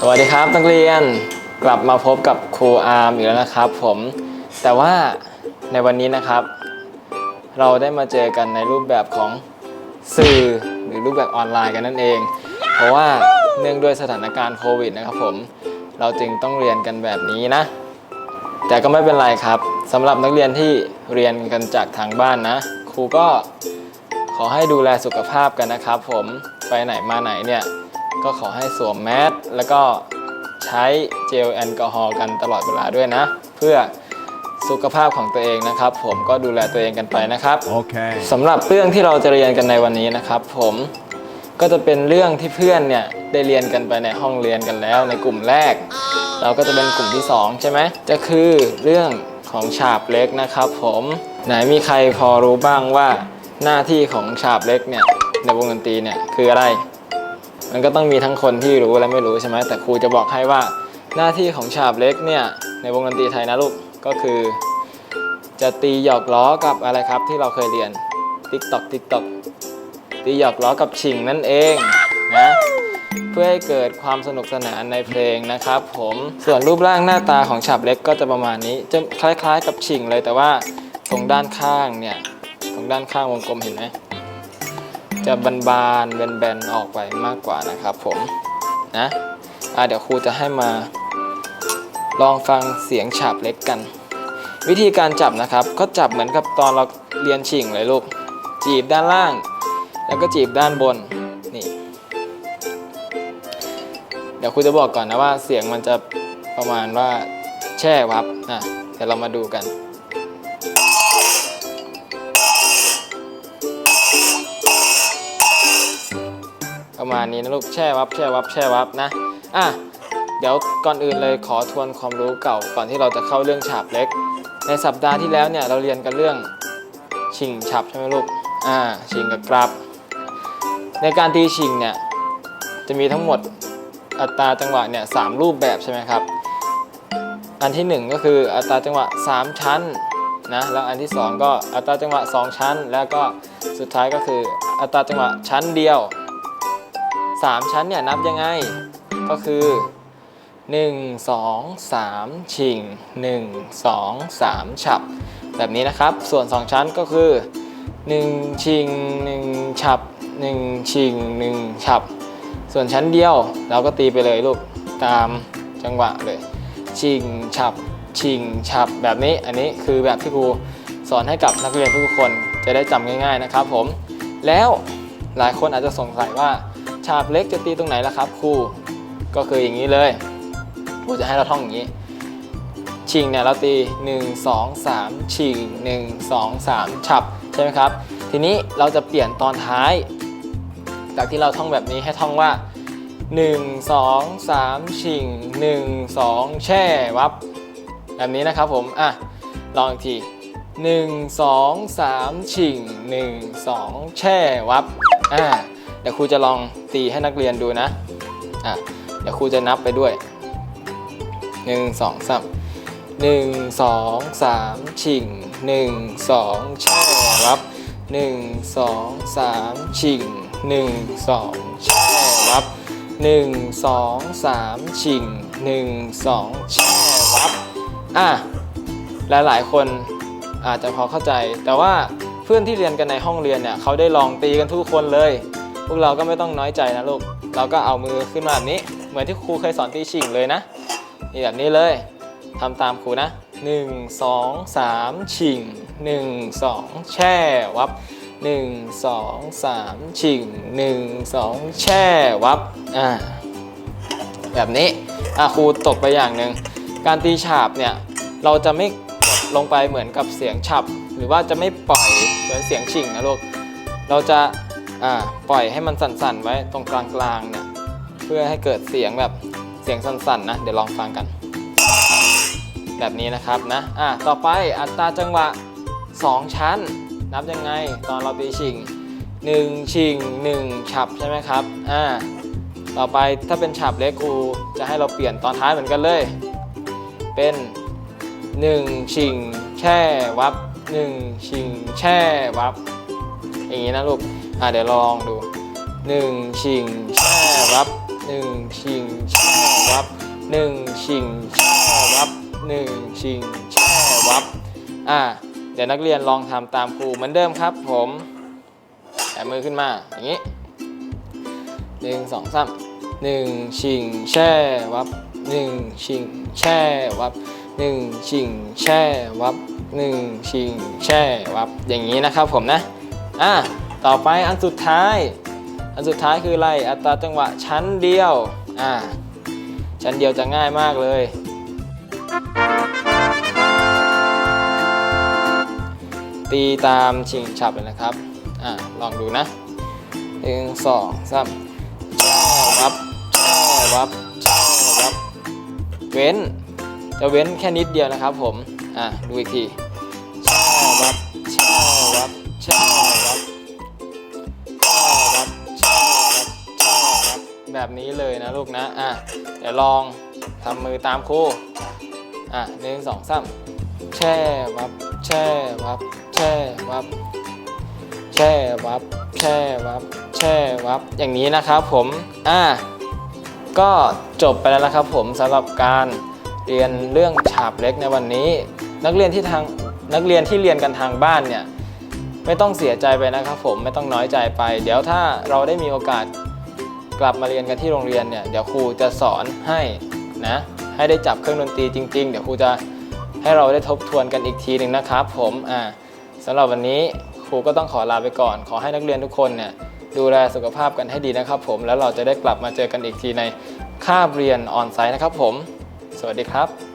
สวัสดีครับนักเรียนกลับมาพบกับครูอาร์มอีกแล้วนะครับผมแต่ว่าในวันนี้นะครับ เราได้มาเจอกันในรูปแบบของสื่อหรือรูปแบบออนไลน์กันนั่นเอง เพราะว่าเนื่องด้วยสถานการณ์โควิดนะครับผมเราจึงต้องเรียนกันแบบนี้นะ แต่ก็ไม่เป็นไรครับสำหรับนักเรียนที่เรียนกันจากทางบ้านนะ ครูก็ขอให้ดูแลสุขภาพกันนะครับ ผมไปไหนมาไหนเนี่ย ก็ขอให้สวมแมสแล้วก็ใช้เจลแอลกอฮอล์กันตลอดเวลาด้วยนะ เพื่อสุขภาพของตัวเองนะครับ ผมก็ดูแลตัวเองกันไปนะครับ Okay. สำหรับเรื่องที่เราจะเรียนกันในวันนี้นะครับ ผมก็จะเป็นเรื่องที่เพื่อนเนี่ยได้เรียนกันไปในห้องเรียนกันแล้ว ในกลุ่มแรก เราก็จะเป็นกลุ่มที่ 2 ใช่ไหมจะคือเรื่องของฉาบเล็กนะครับ ผมไหนมีใครพอรู้บ้างว่าหน้าที่ของฉาบเล็กเนี่ยในวงดนตรีเนี่ยคืออะไร มันก็ต้องมีทั้งคนที่รู้และไม่รู้ใช่ไหมแต่ครูจะบอกให้ว่าหน้าที่ของฉาบเล็กเนี่ยในวงดนตรีไทยนะลูกก็คือ จะตีหยอกล้อกับอะไรครับที่เราเคยเรียนติ๊กตอกติ๊กตอกตีหยอกล้อกับชิงนั่นเองนะเพื่อให้เกิดความสนุกสนานในเพลงนะครับ ผมส่วนรูปร่างหน้าตาของฉาบเล็กก็จะประมาณนี้จะคล้ายๆ กับชิงเลยแต่ว่าตรงด้านข้างเนี่ยตรงด้านข้างวงกลมเห็นไหม จะบานๆแบนๆออกไปมากกว่านะครับผมนะอะเดี๋ยวครูจะให้มาลองฟังเสียงฉาบเล็กกัน วิธีการจับนะครับ ก็จับเหมือนกับตอนเราเรียนชิงเลยลูก จีบด้านล่าง แล้วก็จีบด้านบนนี่เดี๋ยวครูจะบอกก่อนนะว่าเสียงมันจะประมาณว่าแช่วับนะเดี๋ยวเรามาดูกัน ประมาณนี้นะลูกแช่วับแช่วับแช่วับนะอะเดี๋ยวก่อนอื่นเลยขอทวนความรู้เก่าก่อนที่เราจะเข้าเรื่องฉาบเล็ก ในสัปดาห์ที่แล้วเนี่ยเราเรียนกันเรื่องชิงฉับใช่ไหมลูกอ่าชิงกับกราบ ในการตีชิงเนี่ยจะมีทั้งหมดอัตราจังหวะเนี่ยสามรูปแบบใช่ไหมครับ อันที่หนึ่งก็คืออัตราจังหวะ 3 ชั้นนะแล้วอันที่สองก็อัตราจังหวะ 2 ชั้น แล้วก็สุดท้ายก็คืออัตราจังหวะชั้นเดียว 3 ชั้นเนี่ยนับยังไง ก็คือ 1 2 3 ชิง 1 2 3 ฉับ แบบนี้นะครับ ส่วน 2 ชั้นก็คือ 1 ชิง 1 ฉับ 1 ชิง 1 ฉับ ส่วนชั้นเดียวเราก็ตีไปเลยลูก ตามจังหวะเลย ชิง ฉับ ชิง ฉับ แบบนี้ อันนี้คือแบบที่ครูสอนให้กับนักเรียนทุกคนจะได้จำง่าย ๆนะครับผม แล้วหลายคนอาจจะสงสัยว่า ฉาบเล็กจะตีตรงไหนล่ะครับครูก็คืออย่างนี้เลยครูจะให้เราท่องอย่างนี้ ชิงเนี่ยเราตี 1 2 3 ชิง 1 2 3 ฉับใช่ไหมครับ ทีนี้เราจะเปลี่ยนตอนท้าย จากที่เราท่องแบบนี้ให้ท่องว่า 1 2 3 ชิง 1 2 แช่วับ แบบนี้นะครับผม อะ ลองอีกที1 2 3ชิง1 2แช่วับ อ่าเดี๋ยวครูจะลอง ตีให้นักเรียนดูนะอะเดี๋ยวครูจะนับไปด้วยหนึ่งสองสามหนึ่งสองสามชิงหนึ่งสองแช่รับหนึ่งสองสามชิงหนึ่งสองแช่รับหนึ่งสองสามชิงหนึ่งสองแช่รับ อะหลายๆคนอาจจะพอเข้าใจ แต่ว่าเพื่อนที่เรียนกันในห้องเรียนเนี่ยเขาได้ลองตีกันทุกคนเลย พวกเราก็ไม่ต้องน้อยใจนะลูก เราก็เอามือขึ้นมาแบบนี้ เหมือนที่ครูเคยสอนตีชิงเลยนะ นี่แบบนี้เลยทำตามครูนะ 1 2 3 ชิง 1 2 แช่วับ 1 2 3 ชิง 1 2 แช่วับ อ่า แบบนี้ อะครูตกไปอย่างหนึ่ง การตีฉาบเนี่ย เราจะไม่กดลงไปเหมือนกับเสียงฉับ หรือว่าจะไม่ปล่อยเหมือนเสียงชิงนะลูก เราจะ อ่าปล่อยให้มันสั่นๆไว้ตรงกลางๆเนี่ยเพื่อให้เกิดเสียงแบบเสียงสั้นๆนะเดี๋ยวลองฟังกัน แบบนี้นะครับนะอะต่อไปอัตราจังหวะ 2 ชั้น นับยังไงตอนเราตีชิง 1 ชิง 1 ฉับใช่ไหมครับอ่าต่อไปถ้าเป็นฉับเล็กครูจะให้เราเปลี่ยนตอนท้ายเหมือนกันเลย เป็น 1 ชิง แช่วับ 1 ชิง แช่วับ อย่างนี้นะลูก อะเดี๋ยวลองดู1ชิงแช่วับหนึ่งชิงแช่วับหนึ่งชิงแช่วับหนึ่งชิงแช่วับอ่าเดี๋ยวนักเรียนลองทำตามครูเหมือนเดิมครับผมแอบมือขึ้นมาอย่างนี้หนึ่งสองสามหนึ่งชิงแช่วับหนึ่งชิงแช่วับหนึ่งชิงแช่วับหนึ่งชิงแช่วับอย่างนี้นะครับผมนะอะ ต่อไปอันสุดท้าย อันสุดท้ายคืออะไร อัตราจังหวะชั้นเดียว อ่า ชั้นเดียวจะง่ายมากเลย ตีตามชิงฉับเลยนะครับ อ่า ลองดูนะหนึ่งสองสามแช่วับแช่วับแช่วับ เว้น จะเว้นแค่นิดเดียวนะครับผม อ่า ดูอีกทีแช่วับแช่วับ แบบนี้เลยนะลูกนะ อะ เดี๋ยวลองทำมือตามครูอะหนึ่งสองสามแช่วับ แช่วับ แช่วับ แช่วับ แช่วับ แช่วับ อย่างนี้นะครับผม อะ ก็จบไปแล้วนะครับผมสำหรับการเรียนเรื่องฉาบเล็กในวันนี้ นักเรียนที่ทางนักเรียนที่เรียนกันทางบ้านเนี่ยไม่ต้องเสียใจไปนะครับผมไม่ต้องน้อยใจไป เดี๋ยวถ้าเราได้มีโอกาส กลับมาเรียนกันที่โรงเรียนเนี่ยเดี๋ยวครูจะสอนให้นะให้ได้จับเครื่องดนตรีจริง ๆ เดี๋ยวครูจะให้เราได้ทบทวนกันอีกทีหนึ่งนะครับผมอ่าสำหรับวันนี้ครูก็ต้องขอลาไปก่อน ขอให้นักเรียนทุกคนเนี่ยดูแลสุขภาพกันให้ดีนะครับ ผมแล้วเราจะได้กลับมาเจอกันอีกทีในคาบเรียนออนไซต์นะครับ ผม สวัสดีครับ